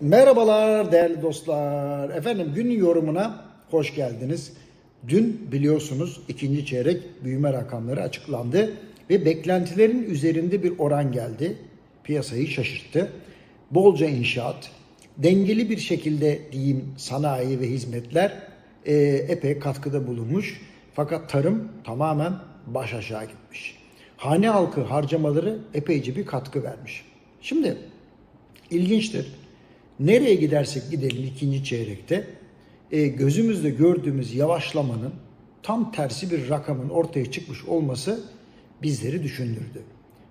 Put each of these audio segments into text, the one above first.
Merhabalar değerli dostlar. Efendim gün yorumuna hoş geldiniz. Dün biliyorsunuz ikinci çeyrek büyüme rakamları açıklandı ve beklentilerin üzerinde bir oran geldi. Piyasayı şaşırttı. Bolca inşaat, dengeli bir şekilde diyeyim sanayi ve hizmetler e, epey katkıda bulunmuş. Fakat tarım tamamen baş aşağı gitmiş. Hane halkı harcamaları epeyce bir katkı vermiş. Şimdi ilginçtir. Nereye gidersek gidelim ikinci çeyrekte e, gözümüzde gördüğümüz yavaşlamanın tam tersi bir rakamın ortaya çıkmış olması bizleri düşündürdü.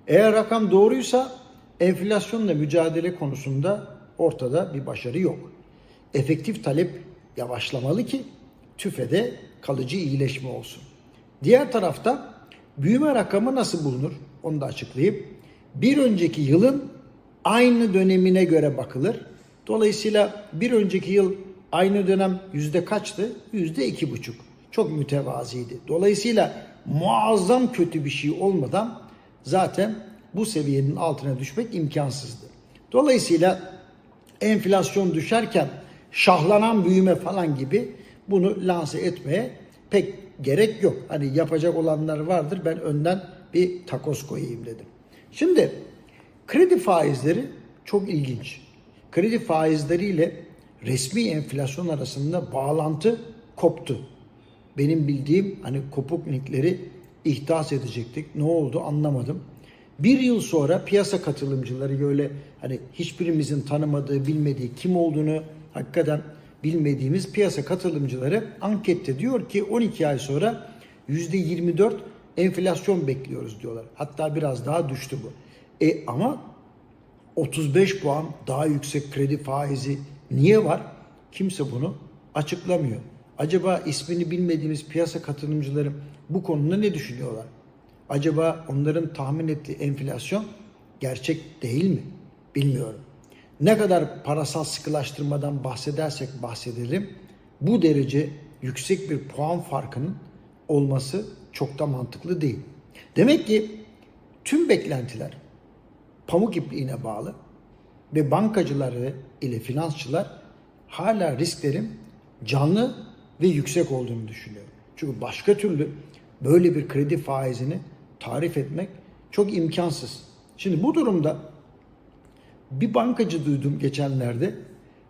Eğer rakam doğruysa enflasyonla mücadele konusunda ortada bir başarı yok. Efektif talep yavaşlamalı ki tüfede kalıcı iyileşme olsun. Diğer tarafta büyüme rakamı nasıl bulunur? Onu da açıklayayım. Bir önceki yılın aynı dönemine göre bakılır. Dolayısıyla bir önceki yıl aynı dönem yüzde kaçtı? Yüzde iki buçuk. Çok mütevaziydi. Dolayısıyla muazzam kötü bir şey olmadan zaten bu seviyenin altına düşmek imkansızdı. Dolayısıyla enflasyon düşerken şahlanan büyüme falan gibi bunu lanse etmeye pek gerek yok. Hani yapacak olanlar vardır ben önden bir takoz koyayım dedim. Şimdi kredi faizleri çok ilginç. Kredi faizleriyle resmi enflasyon arasında bağlantı koptu. Benim bildiğim hani kopuk linkleri ihdas edecektik. Ne oldu anlamadım. Bir yıl sonra piyasa katılımcıları böyle hani hiçbirimizin tanımadığı, bilmediği kim olduğunu hakikaten bilmediğimiz piyasa katılımcıları ankette diyor ki 12 ay sonra %24 enflasyon bekliyoruz diyorlar. Hatta biraz daha düştü bu. E ama 35 puan daha yüksek kredi faizi niye var? Kimse bunu açıklamıyor. Acaba ismini bilmediğimiz piyasa katılımcıları bu konuda ne düşünüyorlar? Acaba onların tahmin ettiği enflasyon gerçek değil mi? Bilmiyorum. Ne kadar parasal sıkılaştırmadan bahsedersek bahsedelim, bu derece yüksek bir puan farkının olması çok da mantıklı değil. Demek ki tüm beklentiler pamuk ipliğine bağlı ve bankacıları ile finansçılar hala risklerin canlı ve yüksek olduğunu düşünüyor. Çünkü başka türlü böyle bir kredi faizini tarif etmek çok imkansız. Şimdi bu durumda bir bankacı duydum geçenlerde.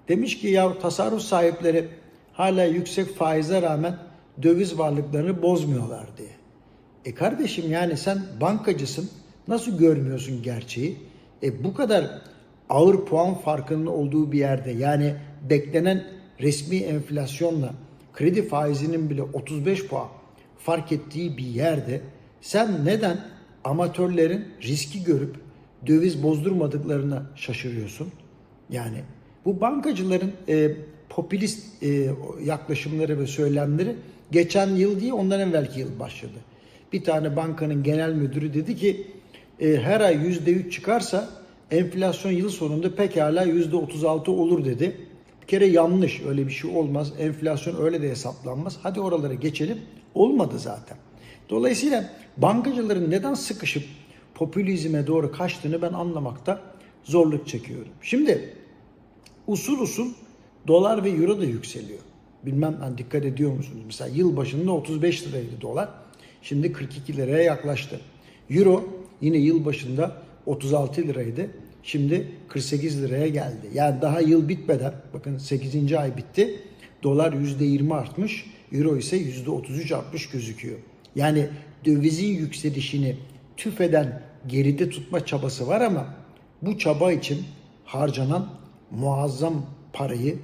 Demiş ki ya tasarruf sahipleri hala yüksek faize rağmen döviz varlıklarını bozmuyorlar diye. E kardeşim yani sen bankacısın. Nasıl görmüyorsun gerçeği? E bu kadar ağır puan farkının olduğu bir yerde yani beklenen resmi enflasyonla kredi faizinin bile 35 puan fark ettiği bir yerde sen neden amatörlerin riski görüp döviz bozdurmadıklarına şaşırıyorsun? Yani bu bankacıların e, popülist e, yaklaşımları ve söylemleri geçen yıl değil ondan evvelki yıl başladı. Bir tane bankanın genel müdürü dedi ki e, her ay yüzde üç çıkarsa enflasyon yıl sonunda pekala yüzde otuz altı olur dedi. Bir kere yanlış öyle bir şey olmaz. Enflasyon öyle de hesaplanmaz. Hadi oralara geçelim. Olmadı zaten. Dolayısıyla bankacıların neden sıkışıp popülizme doğru kaçtığını ben anlamakta zorluk çekiyorum. Şimdi usul usul dolar ve euro da yükseliyor. Bilmem hani dikkat ediyor musunuz? Mesela yıl başında 35 liraydı dolar. Şimdi 42 liraya yaklaştı. Euro yine yıl başında 36 liraydı. Şimdi 48 liraya geldi. Yani daha yıl bitmeden bakın 8. ay bitti. Dolar %20 artmış. Euro ise %33 artmış gözüküyor. Yani dövizin yükselişini tüfeden geride tutma çabası var ama bu çaba için harcanan muazzam parayı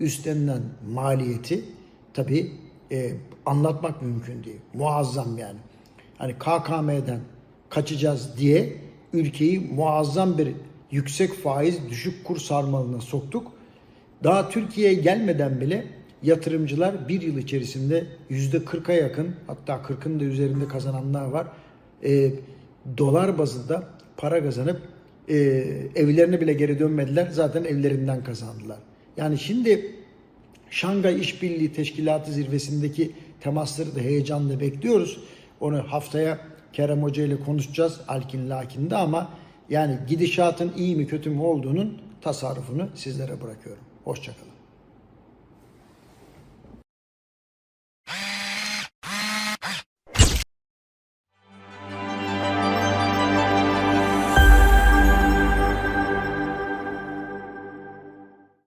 üstlenilen maliyeti tabi e, anlatmak mümkün değil. Muazzam yani. Hani KKM'den kaçacağız diye ülkeyi muazzam bir yüksek faiz düşük kur sarmalına soktuk. Daha Türkiye'ye gelmeden bile yatırımcılar bir yıl içerisinde yüzde 40'a yakın hatta 40'ın da üzerinde kazananlar var. E, dolar bazında para kazanıp e, evlerine bile geri dönmediler. Zaten evlerinden kazandılar. Yani şimdi Şangay İşbirliği Teşkilatı zirvesindeki temasları da heyecanla bekliyoruz. Onu haftaya Kerem Hoca ile konuşacağız Alkin Lakin'de ama yani gidişatın iyi mi kötü mü olduğunun tasarrufunu sizlere bırakıyorum. Hoşçakalın.